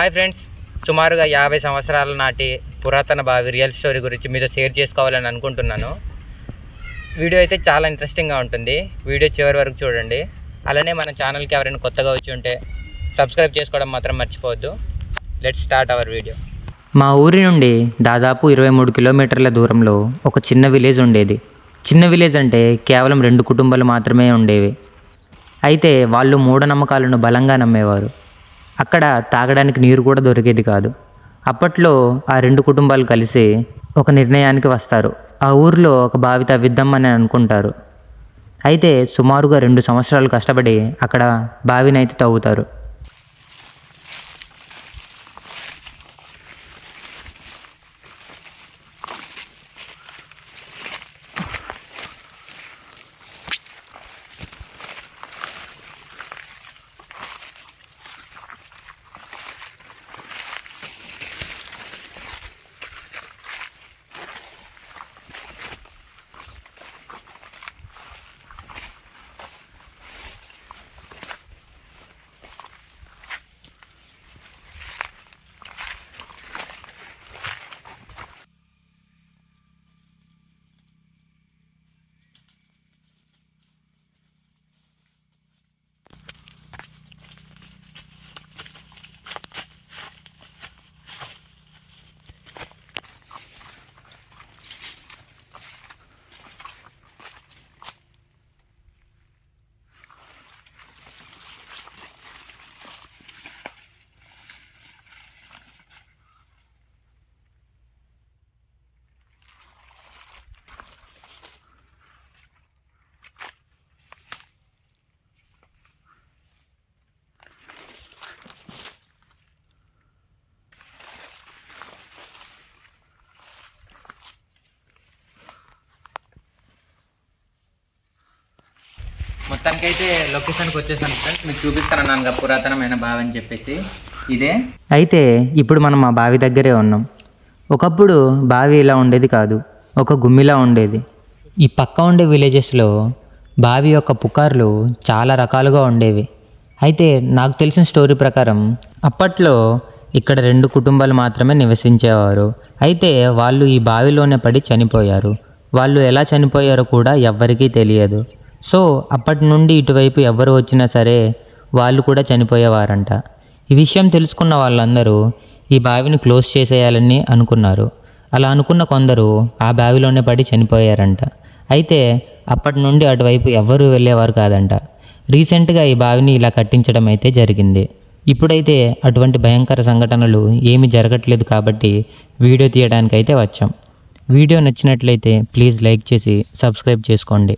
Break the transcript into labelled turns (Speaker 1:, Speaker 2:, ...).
Speaker 1: Hi friends సుమారుగా యాభై సంవత్సరాల నాటి పురాతన బావి రియల్ స్టోరీ గురించి మీతో షేర్ చేసుకోవాలని అనుకుంటున్నాను. వీడియో అయితే చాలా ఇంట్రెస్టింగ్గా ఉంటుంది. వీడియో చివరి వరకు చూడండి. అలానే మన ఛానల్కి ఎవరైనా కొత్తగా వచ్చి ఉంటే సబ్స్క్రైబ్ చేసుకోవడం మాత్రం మర్చిపోవద్దు. లెట్స్ స్టార్ట్ అవర్ వీడియో
Speaker 2: మా ఊరి నుండి దాదాపు ఇరవై మూడు కిలోమీటర్ల దూరంలో ఒక చిన్న విలేజ్ ఉండేది. చిన్న విలేజ్ అంటే కేవలం రెండు కుటుంబాలు మాత్రమే ఉండేవి. అయితే వాళ్ళు మూఢనమ్మకాలను బలంగా నమ్మేవారు. అక్కడ తాగడానికి నీరు కూడా దొరికేది కాదు. అప్పట్లో ఆ రెండు కుటుంబాలు కలిసి ఒక నిర్ణయానికి వస్తారు. ఆ ఊరిలో ఒక బావి తవ్విద్దామని అనుకుంటారు. అయితే సుమారుగా రెండు సంవత్సరాలు కష్టపడి అక్కడ బావినైతే తవ్వుతారు.
Speaker 1: మొత్తానికైతే లొకేషన్కి వచ్చేసాను ఫ్రెండ్స్. మీకు చూపిస్తాను అన్నాను కదా పురాతనమైన బావి అని చెప్పేసి. ఇదే.
Speaker 2: అయితే ఇప్పుడు మనం ఆ బావి దగ్గరే ఉన్నాం. ఒకప్పుడు బావి ఇలా ఉండేది కాదు ఒక గుమ్మిలా ఉండేది. ఈ పక్క ఉండే విలేజెస్లో బావి యొక్క పుకార్లు చాలా రకాలుగా ఉండేవి. అయితే నాకు తెలిసిన స్టోరీ ప్రకారం అప్పట్లో ఇక్కడ రెండు కుటుంబాలు మాత్రమే నివసించేవారు. అయితే వాళ్ళు ఈ బావిలోనే పడి చనిపోయారు. వాళ్ళు ఎలా చనిపోయారో కూడా ఎవ్వరికీ తెలియదు. సో అప్పటి నుండి ఇటువైపు ఎవరు వచ్చినా సరే వాళ్ళు కూడా చనిపోయేవారంట. ఈ విషయం తెలుసుకున్న వాళ్ళందరూ ఈ బావిని క్లోజ్ చేసేయాలని అనుకున్నారు. అలా అనుకున్న కొందరు ఆ బావిలోనే పడి చనిపోయారంట. అయితే అప్పటి నుండి అటువైపు ఎవ్వరూ వెళ్ళేవారు కాదంట. రీసెంట్గా ఈ బావిని ఇలా కట్టించడం అయితే జరిగింది. ఇప్పుడైతే అటువంటి భయంకర సంఘటనలు ఏమీ జరగట్లేదు కాబట్టి వీడియో తీయడానికైతే వచ్చాం. వీడియో నచ్చినట్లయితే ప్లీజ్ లైక్ చేసి సబ్స్క్రైబ్ చేసుకోండి.